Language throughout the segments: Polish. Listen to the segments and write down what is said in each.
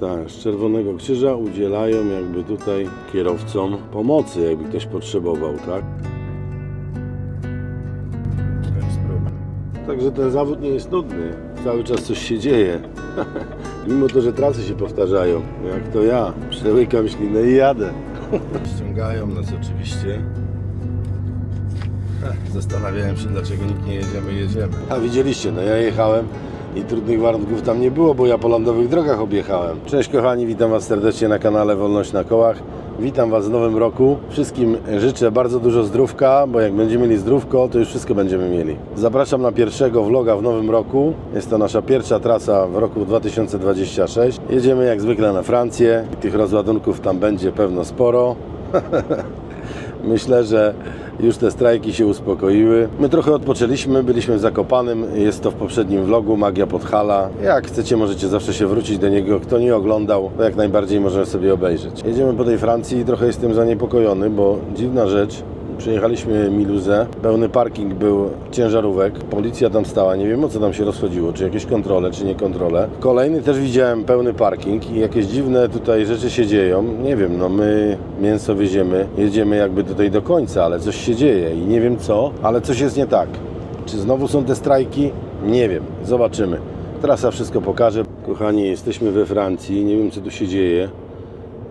Tak, z Czerwonego Krzyża udzielają jakby tutaj kierowcom pomocy, jakby ktoś potrzebował, tak? Także ten zawód nie jest nudny. Cały czas coś się dzieje. Mimo to, że trasy się powtarzają. Jak to ja. Przełykam ślinę i jadę. Ściągają nas oczywiście. Zastanawiałem się, dlaczego nikt nie jedziemy, jedziemy. A widzieliście, no ja jechałem i trudnych warunków tam nie było, bo ja po lądowych drogach objechałem. Cześć kochani, witam Was serdecznie na kanale Wolność na Kołach. Witam Was w nowym roku. Wszystkim życzę bardzo dużo zdrówka, bo jak będziemy mieli zdrówko, to już wszystko będziemy mieli. Zapraszam na pierwszego vloga w nowym roku. Jest to nasza pierwsza trasa w roku 2026. Jedziemy jak zwykle na Francję. Tych rozładunków tam będzie pewno sporo. Myślę, że już te strajki się uspokoiły. My trochę odpoczęliśmy, byliśmy w Zakopanym, jest to w poprzednim vlogu, Magia Podhala. Jak chcecie, możecie zawsze się wrócić do niego. Kto nie oglądał, to jak najbardziej możemy sobie obejrzeć. Jedziemy po tej Francji i trochę jestem zaniepokojony, bo dziwna rzecz, Przyjechaliśmy Miluzę, pełny parking był ciężarówek, policja tam stała, nie wiem o co tam się rozchodziło, czy jakieś kontrole, czy nie kontrole. Kolejny też widziałem pełny parking i jakieś dziwne tutaj rzeczy się dzieją. Nie wiem, no my mięso wieziemy, jedziemy jakby tutaj do końca, ale coś się dzieje i nie wiem co, ale coś jest nie tak. Czy znowu są te strajki? Nie wiem, zobaczymy. Trasa wszystko pokaże. Kochani, jesteśmy we Francji, nie wiem co tu się dzieje.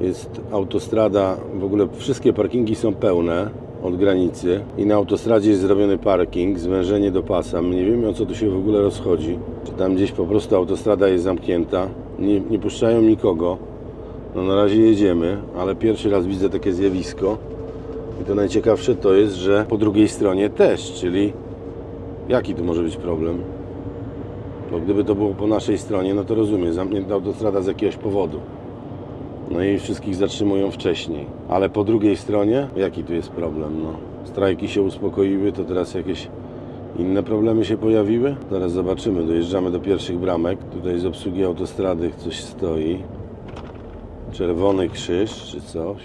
Jest autostrada, w ogóle wszystkie parkingi są pełne od granicy i na autostradzie jest zrobiony parking, zwężenie do pasa. My nie wiemy o co tu się w ogóle rozchodzi. Tam gdzieś po prostu autostrada jest zamknięta, nie, nie puszczają nikogo. No na razie jedziemy, ale pierwszy raz widzę takie zjawisko. I to najciekawsze to jest, że po drugiej stronie też, czyli jaki tu może być problem? Bo gdyby to było po naszej stronie, no to rozumiem, zamknięta autostrada z jakiegoś powodu. No i wszystkich zatrzymują wcześniej. Ale po drugiej stronie, jaki tu jest problem? No, strajki się uspokoiły, to teraz jakieś inne problemy się pojawiły? Zaraz zobaczymy. Dojeżdżamy do pierwszych bramek. Tutaj z obsługi autostrady coś stoi. Czerwony krzyż czy coś.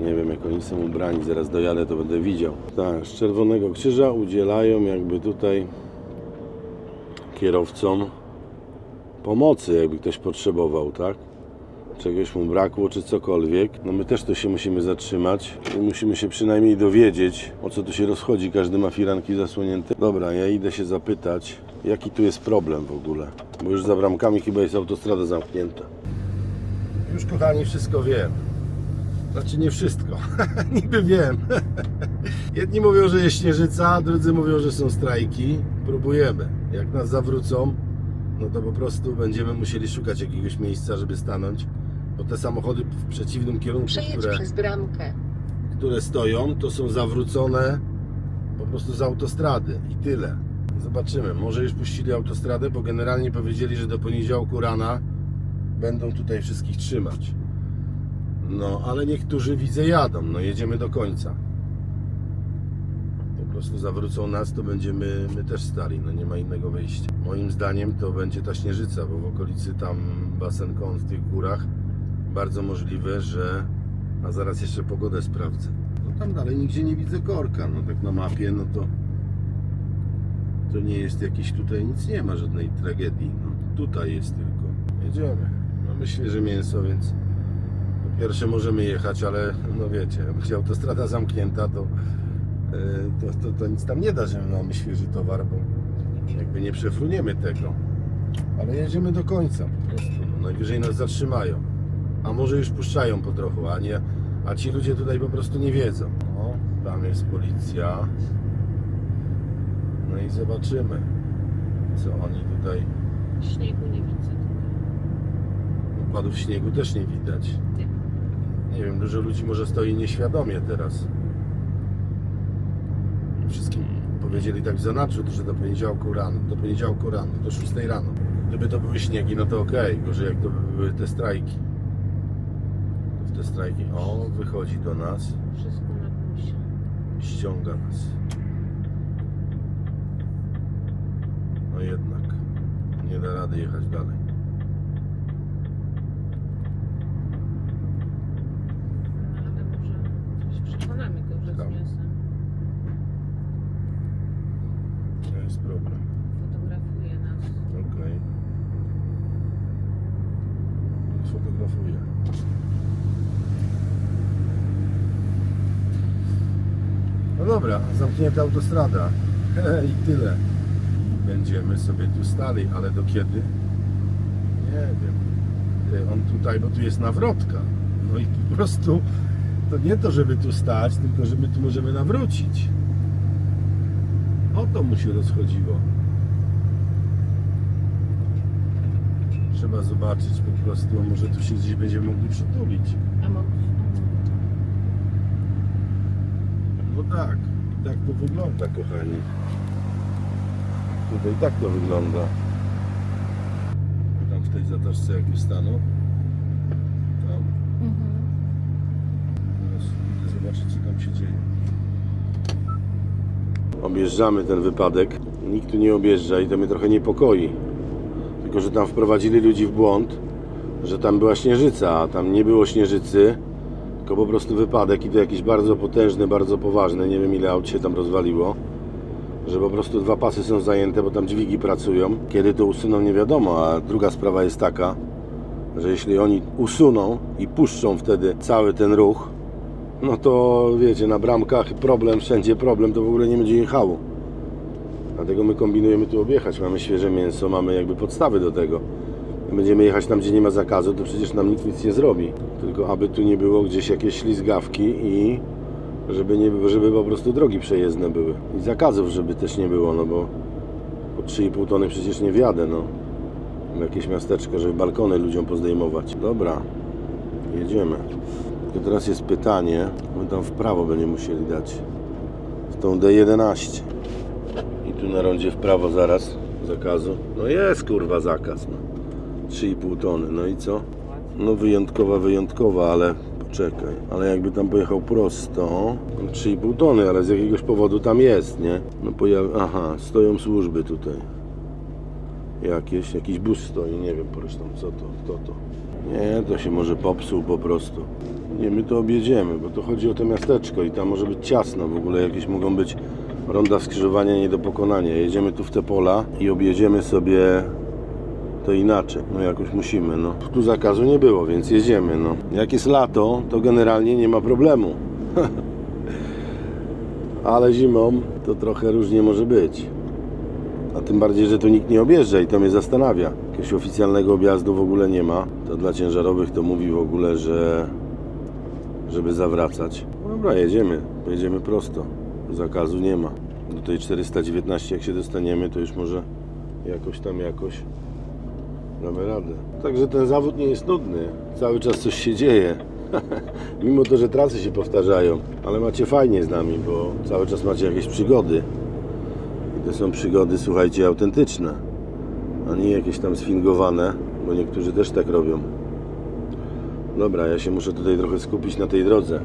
Nie wiem, jak oni są ubrani. Zaraz dojadę, to będę widział. Tak, z Czerwonego Krzyża udzielają jakby tutaj kierowcom pomocy, jakby ktoś potrzebował, tak? Czegoś mu brakło, czy cokolwiek, no my też tu się musimy zatrzymać i musimy się przynajmniej dowiedzieć, o co tu się rozchodzi. Każdy ma firanki zasłonięte. Dobra, ja idę się zapytać, jaki tu jest problem w ogóle, bo już za bramkami chyba jest autostrada zamknięta. Już kochani, wszystko wiem. Znaczy nie wszystko, niby wiem. Jedni mówią, że jest śnieżyca, drudzy mówią, że są strajki. Próbujemy. Jak nas zawrócą, no to po prostu będziemy musieli szukać jakiegoś miejsca, żeby stanąć, bo te samochody w przeciwnym kierunku, Przejedź które, przez bramkę. które stoją, to są zawrócone po prostu z autostrady i tyle. Zobaczymy, może już puścili autostradę, bo generalnie powiedzieli, że do poniedziałku rana będą tutaj wszystkich trzymać. No, ale niektórzy widzę jadą, no jedziemy do końca. Po prostu zawrócą nas, to będziemy my też stali, no nie ma innego wyjścia. Moim zdaniem to będzie ta śnieżyca, bo w okolicy tam basen Kon w tych górach bardzo możliwe, że a zaraz jeszcze pogodę sprawdzę. No tam dalej nigdzie nie widzę korka, no tak na mapie, no to to nie jest jakiś tutaj nic nie ma, żadnej tragedii. No tutaj jest tylko. Jedziemy. Mamy świeże mięso, więc po pierwsze możemy jechać, ale no wiecie, będzie autostrada zamknięta, to, e, to, to, to nic tam nie da, że mamy świeży towar, bo jakby nie przefruniemy tego. Ale jedziemy do końca po prostu. No, najwyżej nas zatrzymają. A może już puszczają po trochu, a nie. A ci ludzie tutaj po prostu nie wiedzą. O, tam jest policja. No i zobaczymy, co oni tutaj. Śniegu nie widzę tutaj. Układów śniegu też nie widać. Nie. Wiem, dużo ludzi może stoi nieświadomie teraz. Wszystkim powiedzieli tak w zanadrzu, że do poniedziałku rano, do poniedziałku rano, do 6 rano. Gdyby to były śniegi, no to okej, gorzej jak to by były te strajki. Te strajki, o, wychodzi do nas, Wszystko na plusie. ściąga nas. No jednak, nie da rady jechać dalej. No, ale może coś przekonamy go, że z Tam. mięsem. To jest problem. Fotografuje nas. Okej. fotografuję. No dobra, zamknięta autostrada. I tyle. Będziemy sobie tu stali, ale do kiedy? Nie wiem. Ty, On tutaj, bo tu jest nawrotka. No i po prostu to nie to, żeby tu stać, tylko że my tu możemy nawrócić. O to mu się rozchodziło. Trzeba zobaczyć po prostu, a może tu się gdzieś będziemy mogli przytulić. No tak, tak to wygląda, kochani. Tutaj tak to wygląda. Tam w tej zatoczce jak wystaną. Tam. Teraz idę zobaczyć, co tam się dzieje. Objeżdżamy ten wypadek. Nikt tu nie objeżdża i to mnie trochę niepokoi. Tylko, że tam wprowadzili ludzi w błąd, że tam była śnieżyca, a tam nie było śnieżycy, tylko po prostu wypadek i to jakiś bardzo potężny, bardzo poważny. Nie wiem ile aut się tam rozwaliło. Że po prostu dwa pasy są zajęte, bo tam dźwigi pracują. Kiedy to usuną, nie wiadomo. A druga sprawa jest taka, że jeśli oni usuną i puszczą wtedy cały ten ruch, no to wiecie, na bramkach problem, wszędzie problem, to w ogóle nie będzie jechało. Dlatego my kombinujemy tu objechać. Mamy świeże mięso, mamy jakby podstawy do tego. Będziemy jechać tam, gdzie nie ma zakazu, to przecież nam nikt nic nie zrobi. Tylko aby tu nie było gdzieś jakieś ślizgawki i żeby, nie, żeby po prostu drogi przejezdne były. I zakazów, żeby też nie było, no bo po 3,5 tony przecież nie wjadę, no. Jakieś miasteczko, żeby balkony ludziom pozdejmować. Dobra, jedziemy. Teraz jest pytanie, my tam w prawo będziemy musieli dać. W tą D11. I tu na rondzie w prawo zaraz zakazu. No jest kurwa zakaz, no. 3,5 tony, no i co? No wyjątkowa, wyjątkowa, ale poczekaj. Ale jakby tam pojechał prosto, no 3,5 tony, ale z jakiegoś powodu tam jest, nie? No pojawi... Aha, stoją służby tutaj. Jakieś, jakiś bus stoi, nie wiem zresztą co to, kto to. Nie, to się może popsuł po prostu. Nie, my to objedziemy, bo to chodzi o to miasteczko i tam może być ciasno. W ogóle jakieś mogą być ronda skrzyżowania nie do pokonania. Jedziemy tu w te pola i objedziemy sobie to inaczej. No jakoś musimy, no. Tu zakazu nie było, więc jedziemy, no. Jak jest lato, to generalnie nie ma problemu. Ale zimą to trochę różnie może być. A tym bardziej, że tu nikt nie objeżdża i to mnie zastanawia. Jakiegoś oficjalnego objazdu w ogóle nie ma. To dla ciężarowych to mówi w ogóle, że żeby zawracać. No Dobra, jedziemy. Jedziemy prosto. Zakazu nie ma. Do tej 419 jak się dostaniemy, to już może jakoś tam jakoś damy radę. Także ten zawód nie jest nudny. Cały czas coś się dzieje. Mimo to, że trasy się powtarzają, ale macie fajnie z nami, bo cały czas macie jakieś przygody. I to są przygody, słuchajcie, autentyczne, a nie jakieś tam sfingowane, bo niektórzy też tak robią. Dobra, ja się muszę tutaj trochę skupić na tej drodze.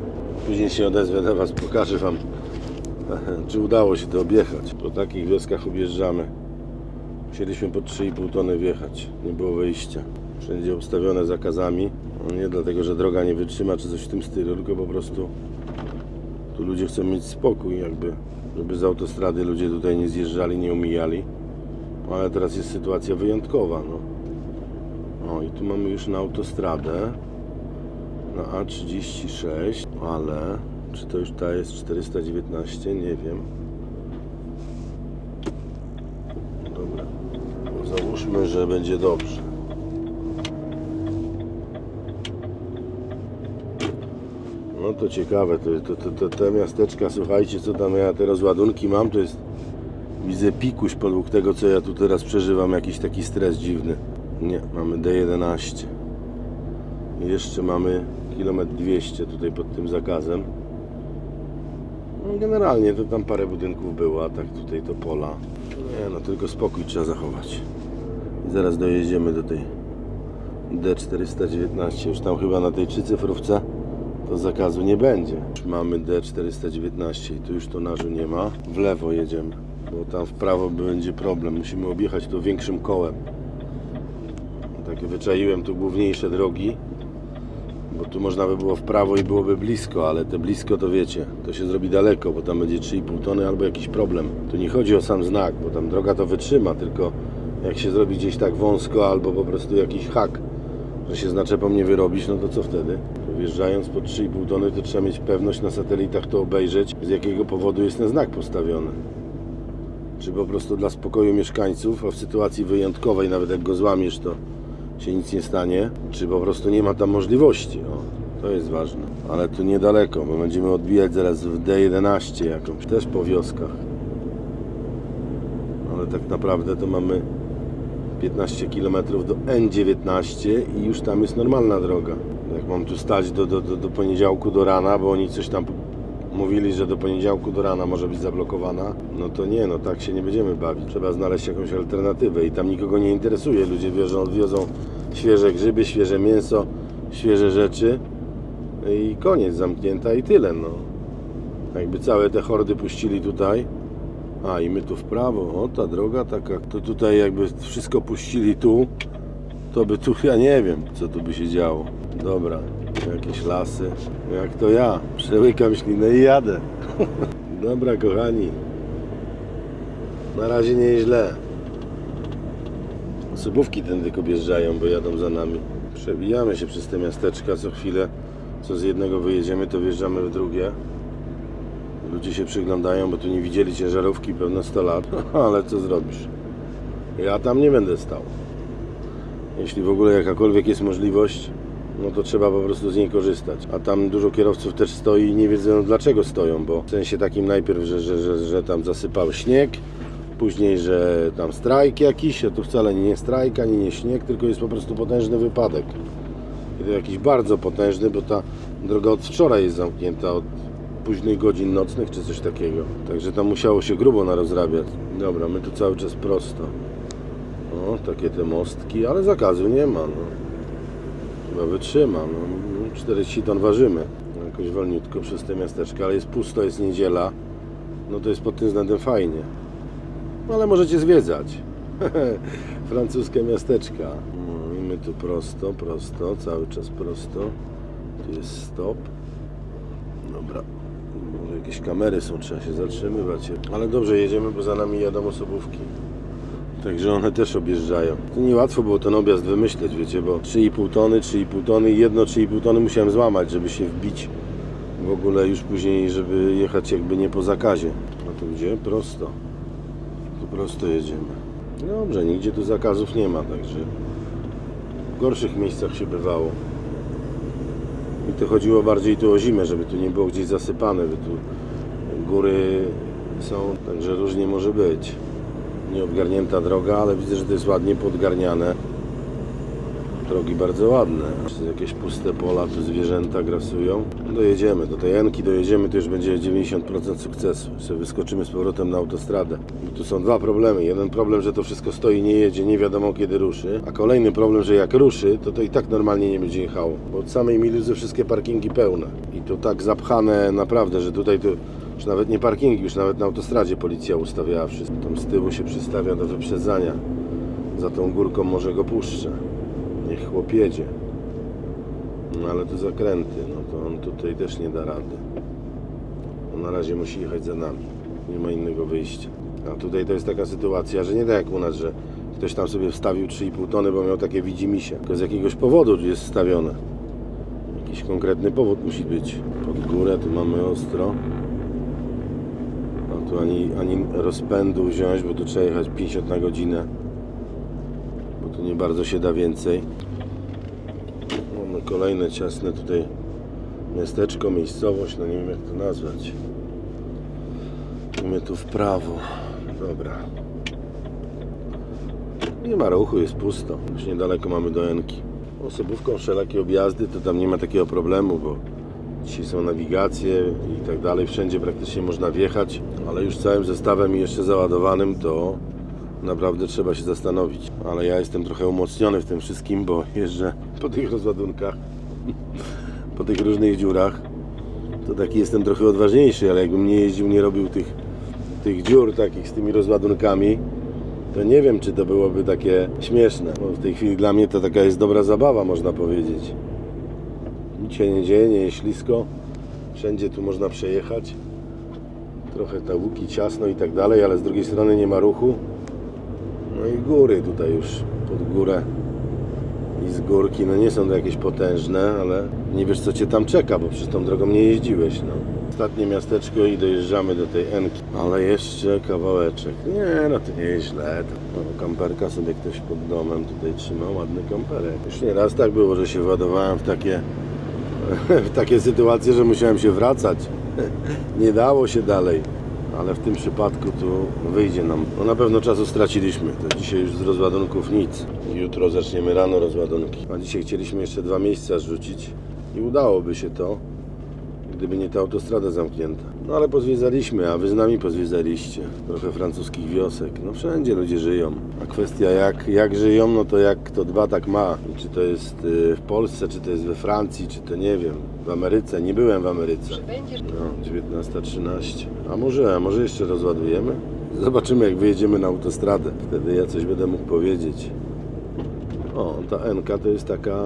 Później się odezwę do Was, pokażę Wam, czy udało się to objechać. Po takich wioskach objeżdżamy. Musieliśmy po 3,5 tony wjechać. Nie było wyjścia. Wszędzie ustawione zakazami. No nie dlatego, że droga nie wytrzyma, czy coś w tym stylu, tylko po prostu tu ludzie chcą mieć spokój, jakby, żeby z autostrady ludzie tutaj nie zjeżdżali, nie omijali. No, Ale teraz jest sytuacja wyjątkowa. No. O, i tu mamy już na autostradę na A36, ale czy to już ta jest 419? Nie wiem. Dobra. Że będzie dobrze. No to ciekawe, to, to, to, to te miasteczka, słuchajcie, co tam ja te rozładunki mam, to jest widzę pikuś podług tego, co ja tu teraz przeżywam, jakiś taki stres dziwny. Nie, mamy D11. I Jeszcze mamy kilometr 200 tutaj pod tym zakazem. No, generalnie to tam parę budynków było, a tak tutaj to pola. Nie no, tylko spokój trzeba zachować. Zaraz dojedziemy do tej D419. Już tam chyba na tej trzycyfrówce to zakazu nie będzie. Mamy D419 i tu już tonażu nie ma. W lewo jedziemy, bo tam w prawo będzie problem. Musimy objechać to większym kołem. Takie wyczaiłem tu główniejsze drogi, bo tu można by było w prawo i byłoby blisko, ale te blisko to wiecie, to się zrobi daleko, bo tam będzie 3,5 tony albo jakiś problem. Tu nie chodzi o sam znak, bo tam droga to wytrzyma, tylko jak się zrobi gdzieś tak wąsko albo po prostu jakiś hak, że się z naczepą nie wyrobisz, no to co wtedy? Wjeżdżając po 3,5 tony, to trzeba mieć pewność na satelitach to obejrzeć, z jakiego powodu jest ten znak postawiony. Czy po prostu dla spokoju mieszkańców, a w sytuacji wyjątkowej, nawet jak go złamiesz, to się nic nie stanie, czy po prostu nie ma tam możliwości. O, to jest ważne. Ale tu niedaleko, bo będziemy odbijać zaraz w D11 jakąś, też po wioskach. Ale tak naprawdę to mamy 15 km do N19 i już tam jest normalna droga. Jak mam tu stać do, do, do, do poniedziałku do rana, bo oni coś tam mówili, że do poniedziałku do rana może być zablokowana, no to nie, no tak się nie będziemy bawić. Trzeba znaleźć jakąś alternatywę i tam nikogo nie interesuje. Ludzie wiozą, odwiozą świeże grzyby, świeże mięso, świeże rzeczy i koniec, zamknięta i tyle, no. Jakby całe te hordy puścili tutaj, a i my tu w prawo, o ta droga taka, to tutaj jakby wszystko puścili tu, to by tu, ja nie wiem, co tu by się działo. Dobra, jakieś lasy, jak to ja, przełykam ślinę i jadę. Dobra, kochani, na razie nieźle. Osobówki tędy objeżdżają, bo jadą za nami. Przewijamy się przez te miasteczka co chwilę, co z jednego wyjedziemy, to wjeżdżamy w drugie. Ludzie się przyglądają, bo tu nie widzieli ciężarówki pewno 100 lat, ale co zrobisz? Ja tam nie będę stał. Jeśli w ogóle jakakolwiek jest możliwość, no to trzeba po prostu z niej korzystać. A tam dużo kierowców też stoi i nie wiedzą dlaczego stoją, bo w sensie takim najpierw, że, że, że, że tam zasypał śnieg, później, że tam strajk jakiś, a tu wcale nie strajk, ani nie śnieg, tylko jest po prostu potężny wypadek. I to jakiś bardzo potężny, bo ta droga od wczoraj jest zamknięta, od późnych godzin nocnych czy coś takiego. Także tam musiało się grubo narozrabiać. Dobra, my tu cały czas prosto. O, takie te mostki, ale zakazu nie ma. No. Chyba wytrzyma. No. No, 40 ton ważymy. Jakoś wolniutko przez te miasteczka, ale jest pusto, jest niedziela. No to jest pod tym względem fajnie. No, ale możecie zwiedzać. Francuskie miasteczka. No, I my tu prosto, prosto, cały czas prosto. Tu jest stop. Dobra. Jakieś kamery są, trzeba się zatrzymywać. Ale dobrze jedziemy, bo za nami jadą osobówki. Także one też objeżdżają. To niełatwo było ten objazd wymyśleć, wiecie, bo 3,5 tony, 3,5 tony jedno 3,5 tony musiałem złamać, żeby się wbić w ogóle już później, żeby jechać jakby nie po zakazie. A tu gdzie? Prosto. Tu prosto jedziemy. Dobrze, nigdzie tu zakazów nie ma, także w gorszych miejscach się bywało. To chodziło bardziej tu o zimę, żeby tu nie było gdzieś zasypane, bo tu góry są, także różnie może być. Nieodgarnięta droga, ale widzę, że to jest ładnie podgarniane. Drogi bardzo ładne. Jakieś puste pola, tu zwierzęta grasują. Dojedziemy, do tej Enki dojedziemy, to już będzie 90% sukcesu. Wyskoczymy z powrotem na autostradę. Tu są dwa problemy. Jeden problem, że to wszystko stoi, nie jedzie, nie wiadomo kiedy ruszy. A kolejny problem, że jak ruszy, to to i tak normalnie nie będzie jechało. Bo od samej Miluzy wszystkie parkingi pełne. I to tak zapchane naprawdę, że tutaj to już nawet nie parkingi, już nawet na autostradzie policja ustawiała wszystko. Tam z tyłu się przystawia do wyprzedzania. Za tą górką może go puszczę. Jedzie. No ale tu zakręty, no to on tutaj też nie da rady. On na razie musi jechać za nami. Nie ma innego wyjścia. A tutaj to jest taka sytuacja, że nie tak jak u nas, że ktoś tam sobie wstawił 3,5 tony, bo miał takie widzimisię. Tylko z jakiegoś powodu jest wstawione. Jakiś konkretny powód musi być. Pod górę tu mamy ostro. A tu ani, ani rozpędu wziąć, bo tu trzeba jechać 50 na godzinę. Bo tu nie bardzo się da więcej. Mamy kolejne ciasne tutaj miasteczko, miejscowość, no nie wiem jak to nazwać. Mamy tu w prawo. Dobra. Nie ma ruchu, jest pusto. Już niedaleko mamy do Enki. Osobówką wszelakie objazdy to tam nie ma takiego problemu, bo dzisiaj są nawigacje i tak dalej. Wszędzie praktycznie można wjechać, ale już całym zestawem i jeszcze załadowanym to naprawdę trzeba się zastanowić. Ale ja jestem trochę umocniony w tym wszystkim, bo jeżdżę po tych rozładunkach, po tych różnych dziurach. To taki jestem trochę odważniejszy, ale jakbym nie jeździł, nie robił tych, tych dziur takich z tymi rozładunkami, to nie wiem, czy to byłoby takie śmieszne. Bo w tej chwili dla mnie to taka jest dobra zabawa, można powiedzieć. Nic się nie dzieje, nie jest ślisko. Wszędzie tu można przejechać. Trochę ta łuki ciasno i tak dalej, ale z drugiej strony nie ma ruchu. No i góry tutaj już pod górę górki, no nie są to jakieś potężne, ale nie wiesz co Cię tam czeka, bo przez tą drogą nie jeździłeś, no. Ostatnie miasteczko i dojeżdżamy do tej Enki. Ale jeszcze kawałeczek. Nie, no to nie jest źle. No, kamperka sobie ktoś pod domem tutaj trzyma, ładny kamperek. Już nie raz tak było, że się władowałem w takie, w takie sytuacje, że musiałem się wracać. Nie dało się dalej. Ale w tym przypadku tu wyjdzie nam. No na pewno czasu straciliśmy. To dzisiaj już z rozładunków nic. Jutro zaczniemy rano rozładunki. A dzisiaj chcieliśmy jeszcze dwa miejsca zrzucić i udałoby się to, gdyby nie ta autostrada zamknięta. No ale pozwiedzaliśmy, a wy z nami pozwiedzaliście. Trochę francuskich wiosek. No wszędzie ludzie żyją. A kwestia jak, jak żyją, no to jak kto dba, tak ma. I czy to jest y, w Polsce, czy to jest we Francji, czy to nie wiem, w Ameryce. Nie byłem w Ameryce. No, 19.13. A może, a może jeszcze rozładujemy? Zobaczymy jak wyjedziemy na autostradę. Wtedy ja coś będę mógł powiedzieć. O, ta NK to jest taka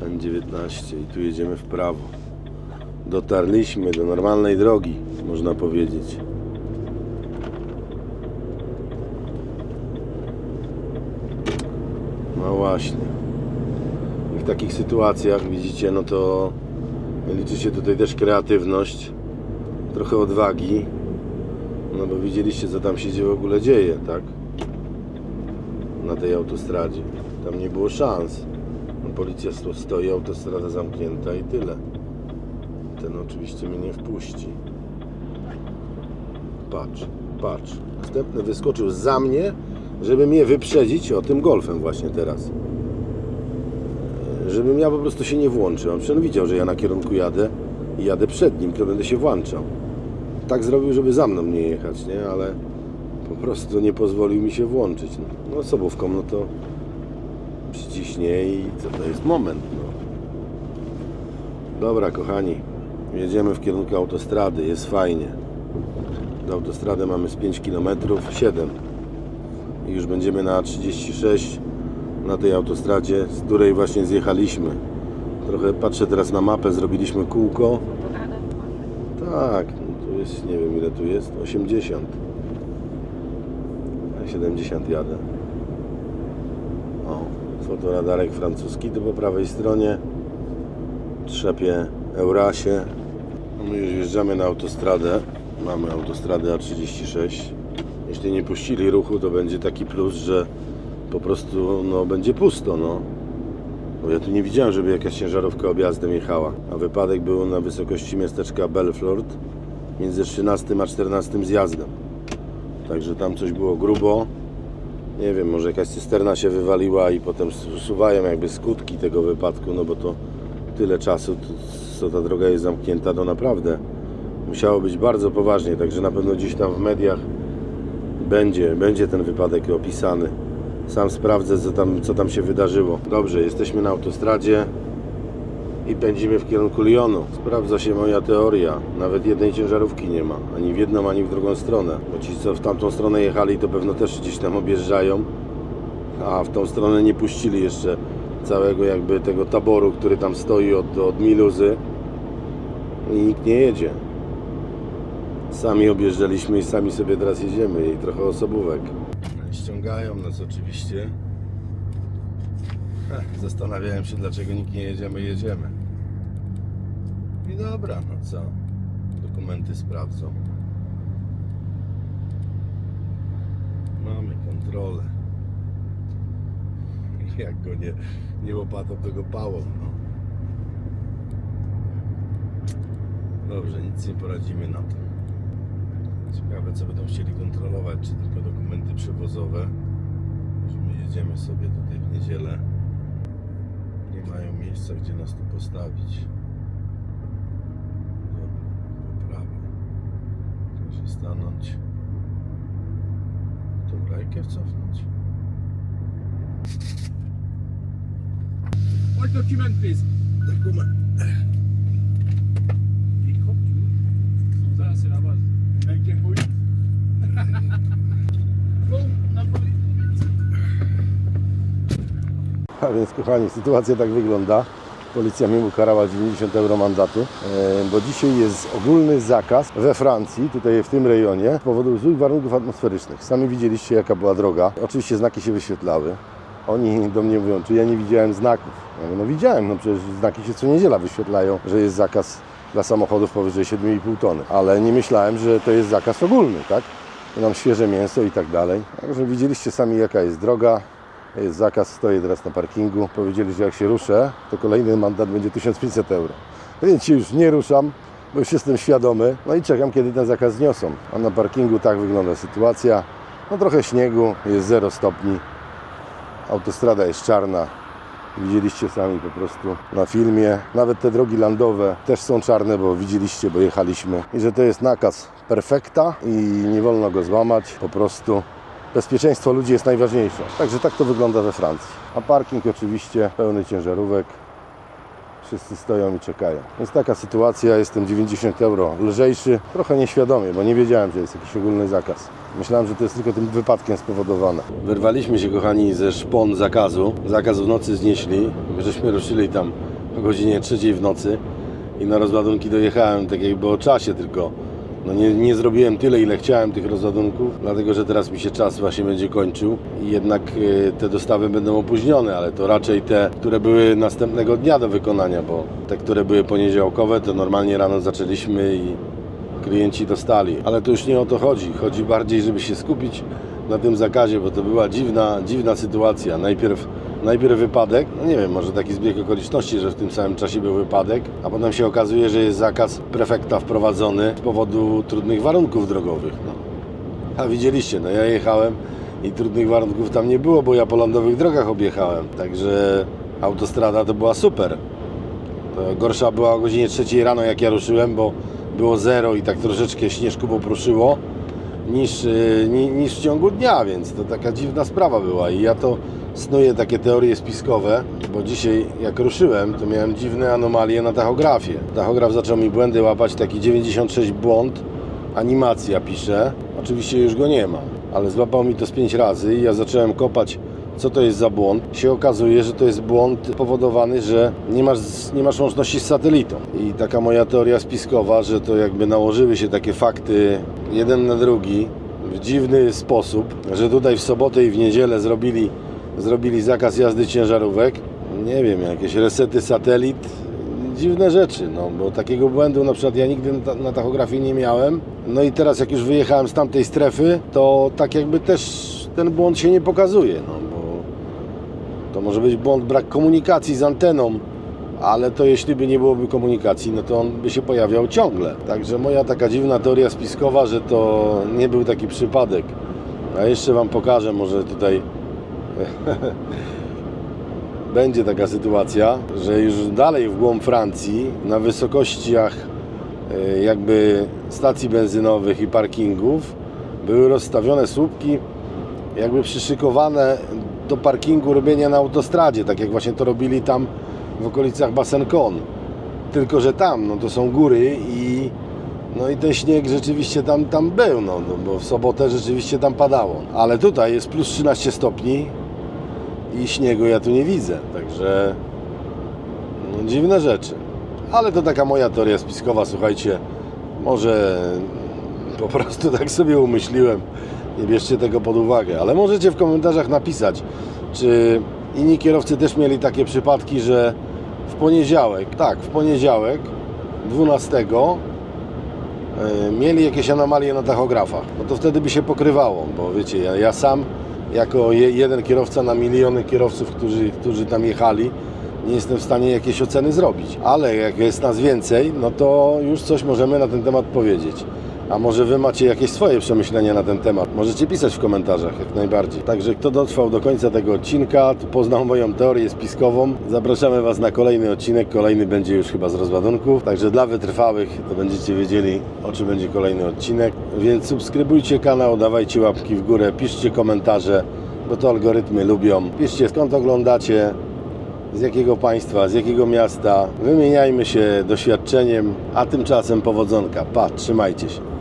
N19 i tu jedziemy w prawo. Dotarliśmy do normalnej drogi, można powiedzieć. No właśnie. I w takich sytuacjach widzicie, no to liczy się tutaj też kreatywność, trochę odwagi. No bo widzieliście co tam się w ogóle dzieje, tak? Na tej autostradzie. Tam nie było szans. No, policja sto- stoi, autostrada zamknięta i tyle. Ten oczywiście mnie nie wpuści. Patrz, patrz. Następny wyskoczył za mnie, żeby mnie wyprzedzić o tym golfem właśnie teraz. E, Żebym ja po prostu się nie włączył. On przecież widział, że ja na kierunku jadę i jadę przed nim, to będę się włączał. Tak zrobił, żeby za mną nie jechać, nie? Ale po prostu nie pozwolił mi się włączyć. No, no no to przyciśnie i co to jest moment, no. Dobra, kochani, jedziemy w kierunku autostrady, jest fajnie. Do autostrady mamy z 5 km, 7 i już będziemy na 36 na tej autostradzie, z której właśnie zjechaliśmy. Trochę patrzę teraz na mapę, zrobiliśmy kółko. Tak, no tu jest, nie wiem ile tu jest, 80. A 70 jadę. O, fotoradarek francuski, tu po prawej stronie trzepie Eurasie. My już wjeżdżamy na autostradę. Mamy autostradę A36. Jeśli nie puścili ruchu, to będzie taki plus, że po prostu no, będzie pusto. No. Bo ja tu nie widziałem, żeby jakaś ciężarówka objazdem jechała. A wypadek był na wysokości miasteczka Belfort między 13 a 14 zjazdem. Także tam coś było grubo. Nie wiem, może jakaś cysterna się wywaliła i potem usuwają jakby skutki tego wypadku, no bo to tyle czasu, co ta droga jest zamknięta, to naprawdę musiało być bardzo poważnie. Także na pewno gdzieś tam w mediach będzie, będzie ten wypadek opisany. Sam sprawdzę, co tam, co tam się wydarzyło. Dobrze, jesteśmy na autostradzie i pędzimy w kierunku Lyonu. Sprawdza się moja teoria. Nawet jednej ciężarówki nie ma. Ani w jedną, ani w drugą stronę. Bo ci, co w tamtą stronę jechali, to pewno też gdzieś tam objeżdżają. A w tą stronę nie puścili jeszcze całego jakby tego taboru, który tam stoi od, od Miluzy. I nikt nie jedzie. Sami objeżdżaliśmy i sami sobie teraz jedziemy i trochę osobówek. Ściągają nas oczywiście. Zastanawiałem się, dlaczego nikt nie jedziemy, jedziemy. I dobra, no co? Dokumenty sprawdzą. Mamy kontrolę. Jak go nie, nie łopatą, to go pałą, no. Dobrze, nic nie poradzimy na to. Ciekawe, co będą chcieli kontrolować, czy tylko dokumenty przewozowe. Że my jedziemy sobie tutaj w niedzielę. Nie mają miejsca, gdzie nas tu postawić. Dobra, po prawej. Także stanąć. Tą rajkę cofnąć. What document, please? Dokument. Ça, c'est la base. Avec les police. bon, on a pas A więc kochani, sytuacja tak wygląda. Policja mnie ukarała 90 euro mandatu, e, bo dzisiaj jest ogólny zakaz we Francji, tutaj w tym rejonie, z powodu złych warunków atmosferycznych. Sami widzieliście jaka była droga. Oczywiście znaki się wyświetlały. Oni do mnie mówią, czy ja nie widziałem znaków. Ja mówię, no widziałem, no przecież znaki się co niedziela wyświetlają, że jest zakaz dla samochodów powyżej 7,5 tony. Ale nie myślałem, że to jest zakaz ogólny, tak? Nam świeże mięso i tak dalej. Także widzieliście sami jaka jest droga. Jest zakaz, stoję teraz na parkingu. Powiedzieli, że jak się ruszę, to kolejny mandat będzie 1500 euro. Więc już nie ruszam, bo już jestem świadomy. No i czekam, kiedy ten zakaz zniosą. A na parkingu tak wygląda sytuacja. No trochę śniegu, jest 0 stopni. Autostrada jest czarna. Widzieliście sami po prostu na filmie. Nawet te drogi landowe też są czarne, bo widzieliście, bo jechaliśmy. I że to jest nakaz perfekta i nie wolno go złamać. Po prostu bezpieczeństwo ludzi jest najważniejsze. Także tak to wygląda we Francji. A parking oczywiście pełny ciężarówek. Wszyscy stoją i czekają. Jest taka sytuacja, jestem 90 euro lżejszy, trochę nieświadomie, bo nie wiedziałem, że jest jakiś ogólny zakaz. Myślałem, że to jest tylko tym wypadkiem spowodowane. Wyrwaliśmy się, kochani, ze szpon zakazu. Zakaz w nocy znieśli. Żeśmy ruszyli tam o godzinie trzeciej w nocy i na rozładunki dojechałem tak jakby o czasie tylko. No nie, nie zrobiłem tyle, ile chciałem tych rozładunków, dlatego że teraz mi się czas właśnie będzie kończył i jednak e, te dostawy będą opóźnione, ale to raczej te, które były następnego dnia do wykonania, bo te, które były poniedziałkowe, to normalnie rano zaczęliśmy i klienci dostali. Ale to już nie o to chodzi. Chodzi bardziej, żeby się skupić na tym zakazie, bo to była dziwna, dziwna sytuacja. Najpierw, najpierw wypadek, no nie wiem, może taki zbieg okoliczności, że w tym samym czasie był wypadek, a potem się okazuje, że jest zakaz prefekta wprowadzony z powodu trudnych warunków drogowych. No. A widzieliście, no ja jechałem i trudnych warunków tam nie było, bo ja po lądowych drogach objechałem. Także autostrada to była super. To gorsza była o godzinie 3 rano, jak ja ruszyłem, bo było zero i tak troszeczkę śnieżku popruszyło niż, ni- niż w ciągu dnia, więc to taka dziwna sprawa była. I ja to snuję takie teorie spiskowe, bo dzisiaj jak ruszyłem, to miałem dziwne anomalie na tachografie. Tachograf zaczął mi błędy łapać, taki 96 błąd, animacja pisze. Oczywiście już go nie ma, ale złapał mi to z 5 razy i ja zacząłem kopać co to jest za błąd, się okazuje, że to jest błąd powodowany, że nie masz, nie masz łączności z satelitą. I taka moja teoria spiskowa, że to jakby nałożyły się takie fakty jeden na drugi w dziwny sposób, że tutaj w sobotę i w niedzielę zrobili, zrobili zakaz jazdy ciężarówek. Nie wiem, jakieś resety satelit, dziwne rzeczy, no bo takiego błędu na przykład ja nigdy na, na tachografii nie miałem. No i teraz jak już wyjechałem z tamtej strefy, to tak jakby też ten błąd się nie pokazuje, no to może być błąd brak komunikacji z anteną, ale to jeśli by nie byłoby komunikacji, no to on by się pojawiał ciągle. Także moja taka dziwna teoria spiskowa, że to nie był taki przypadek. A jeszcze Wam pokażę, może tutaj będzie taka sytuacja, że już dalej w głąb Francji, na wysokościach e, jakby stacji benzynowych i parkingów, były rozstawione słupki jakby przyszykowane do parkingu robienia na autostradzie, tak jak właśnie to robili tam w okolicach Basenkon. Tylko, że tam, no to są góry i no i ten śnieg rzeczywiście tam, tam był, no, no bo w sobotę rzeczywiście tam padało. Ale tutaj jest plus 13 stopni i śniegu ja tu nie widzę, także no, dziwne rzeczy. Ale to taka moja teoria spiskowa, słuchajcie, może po prostu tak sobie umyśliłem, nie bierzcie tego pod uwagę, ale możecie w komentarzach napisać, czy inni kierowcy też mieli takie przypadki, że w poniedziałek, tak, w poniedziałek 12 e, mieli jakieś anomalie na tachografach, no to wtedy by się pokrywało, bo wiecie, ja, ja sam jako je, jeden kierowca na miliony kierowców, którzy, którzy tam jechali, nie jestem w stanie jakiejś oceny zrobić. Ale jak jest nas więcej, no to już coś możemy na ten temat powiedzieć. A może Wy macie jakieś swoje przemyślenia na ten temat? Możecie pisać w komentarzach, jak najbardziej. Także kto dotrwał do końca tego odcinka, to poznał moją teorię spiskową. Zapraszamy Was na kolejny odcinek. Kolejny będzie już chyba z rozładunków. Także dla wytrwałych to będziecie wiedzieli, o czym będzie kolejny odcinek. Więc subskrybujcie kanał, dawajcie łapki w górę, piszcie komentarze, bo to algorytmy lubią. Piszcie skąd oglądacie, z jakiego państwa, z jakiego miasta. Wymieniajmy się doświadczeniem, a tymczasem powodzonka. Pa, trzymajcie się.